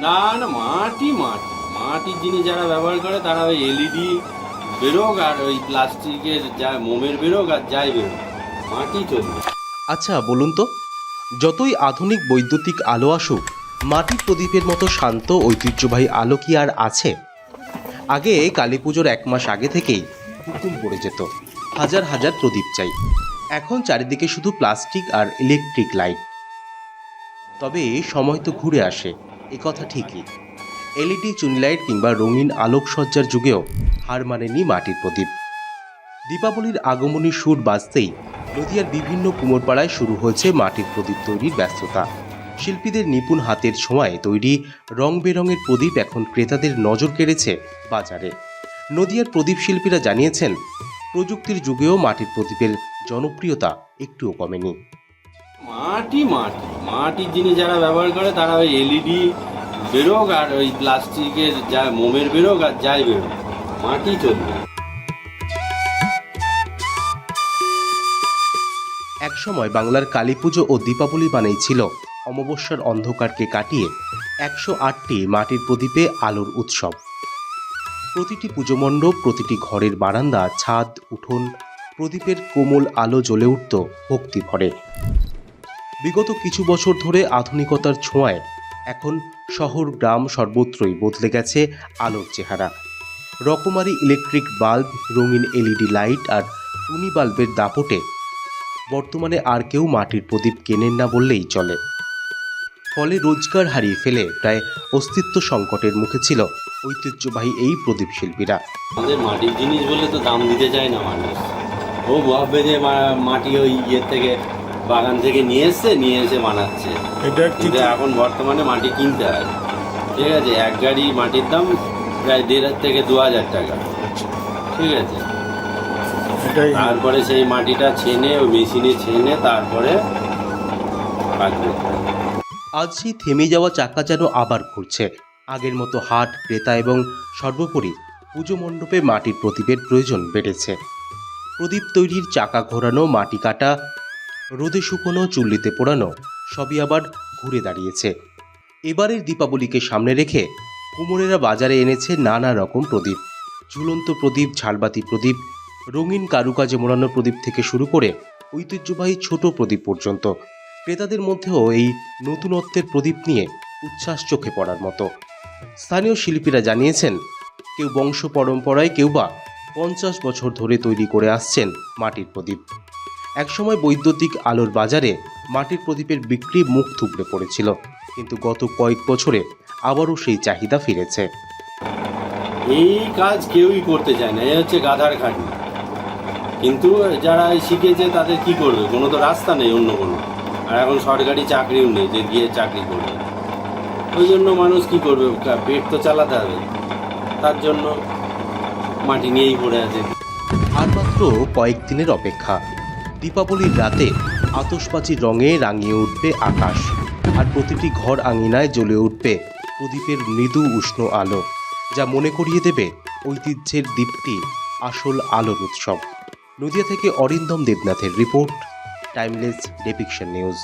না না, মাটি মাটি। মাটির জিনিস যারা ব্যবহার করে, তারা ওই এলইডি বেরোক আর ওই প্লাস্টিকের যা মোমের বেরোক আর যাই বেরোক। মাটি চলবে। আচ্ছা বলুন তো, যতই আধুনিক বৈদ্যুতিক আলো আসুক, মাটির প্রদীপের মতো শান্ত, ঐতিহ্যবাহী আলো কি আর আছে? আগে কালী পুজোর এক মাস আগে থেকেই হুকুম পড়ে যেত, হাজার হাজার প্রদীপ চাই। এখন চারিদিকে শুধু প্লাস্টিক আর ইলেকট্রিক লাইট। তবে সময় তো ঘুরে আসে। কথা ঠিকই। এলইডি, চুনলাইট কিংবা রঙিন আলোকসজ্জার যুগেও হার মানেনি মাটির প্রদীপ। দীপাবলির আগমনী সুর বাজতেই নদিয়ার বিভিন্ন কুমোরপাড়ায় শুরু হয়েছে মাটির প্রদীপ তৈরির ব্যস্ততা। শিল্পীদের নিপুণ হাতের ছোঁয়ায় তৈরি রং বেরঙের প্রদীপ এখন ক্রেতাদের নজর কেড়েছে বাজারে। নদিয়ার প্রদীপ শিল্পীরা জানিয়েছেন, প্রযুক্তির যুগেও মাটির প্রদীপের জনপ্রিয়তা একটুও কমেনি। মাটি মাটি। মাটির জিনিস যারা ব্যবহার করে, তারা ওই এলইডি বেরোক আর ওই প্লাস্টিকের যা মোমের বেরোক আর যাই বেরোক। মাটি চলবে। একসময় বাংলার কালী পুজো ও দীপাবলি মানেই ছিল অমাবস্যার অন্ধকারকে কাটিয়ে একশো আটটি মাটির প্রদীপে আলোর উৎসব। প্রতিটি পুজো মণ্ডপ, প্রতিটি ঘরের বারান্দা, ছাদ, উঠোন, প্রদীপের কোমল আলো জ্বলে উঠত ভক্তি ভরে বিগত কিছু বছর ধরে আধুনিকতার ছোঁয়ায় এখন শহর, গ্রাম সর্বত্রই বদলে গেছে আলোর চেহারা। রকমারি ইলেকট্রিক বাল্ব, রঙিন এলইডি লাইট আর টুনি বাল্বের দাপটে বর্তমানে আর কেউ মাটির প্রদীপ কেনেন না বললেই চলে। ফলে রোজগার হারিয়ে ফেলে প্রায় অস্তিত্ব সংকটের মুখে ছিল ঐতিহ্যবাহী এই প্রদীপ শিল্পীরা। আমাদের মাটির জিনিস বলে তো দাম দিতে চায় না মানুষ। ও ভাববে যে মাটি ওই ইয়ের থেকে বাগান থেকে নিয়ে এসছে নিয়ে এসে বানাচ্ছে। এটা কিন্তু এখন বর্তমানে মাটি কিনতে হয়। ঠিক আছে এক গাড়ি মাটির দাম প্রায় দেড় হাজার থেকে দু হাজার টাকা। ঠিক আছে। তারপরে সেই মাটিটা ছেনে ওই মেশিনে ছেনে তারপরে কাজ করতে আজ সেই থেমে যাওয়া চাকা যেন আবার ঘুরছে। আগের মতো হাট ক্রেতা এবং সর্বোপরি পুজো মণ্ডপে মাটির প্রদীপের প্রয়োজন বেড়েছে। প্রদীপ তৈরির চাকা ঘোরানো মাটি কাটা রোদে শুকোনো, চুল্লিতে পোড়ানো, সবই আবার ঘুরে দাঁড়িয়েছে। এবারের দীপাবলিকে সামনে রেখে কুমোরেরা বাজারে এনেছে নানা রকম প্রদীপ। ঝুলন্ত প্রদীপ, ঝালবাতি প্রদীপ, রঙিন কারুকাজে মোড়ানো প্রদীপ থেকে শুরু করে ঐতিহ্যবাহী ছোট প্রদীপ পর্যন্ত। ক্রেতাদের মধ্যেও এই নতুনত্বের প্রদীপ নিয়ে উচ্ছ্বাস চোখে পড়ার মতো। স্থানীয় শিল্পীরা জানিয়েছেন, কেউ বংশ পরম্পরায় কেউ বা পঞ্চাশ বছর ধরে তৈরি করে আসছেন মাটির প্রদীপ। একসময় বৈদ্যুতিক আলোর বাজারে মাটির প্রদীপের বিক্রি মুখ থুবড়ে পড়েছিল। কিন্তু গত কয়েক বছরে আবারও সেই চাহিদা ফিরেছে। এই কাজ কেউই করতে চায় না এই হচ্ছে গাধার খাটনি। কিন্তু যারা শিখেছে তাদের কি করবে? কোনো তো রাস্তা নেই অন্য কোনো। আর এখন সরকারি চাকরিও নেই যে গিয়ে চাকরি করবে। ওই জন্য মানুষ কি করবে? পেট তো চালাতে হবে। তার জন্য মাটি নিয়েই পড়ে আছে। আর মাত্র কয়েকদিনের অপেক্ষা। দীপাবলির রাতে আতসবাজির রঙে রাঙিয়ে উঠবে আকাশ, আর প্রতিটি ঘর আঙিনায় জ্বলে উঠবে প্রদীপের মৃদু উষ্ণ আলো, যা মনে করিয়ে দেবে ঐতিহ্যের দ্বীপটি আসল আলোর উৎসব। নদিয়া থেকে অরিন্দম দেবনাথের রিপোর্ট, টাইমলেস ডেপিকশন নিউজ।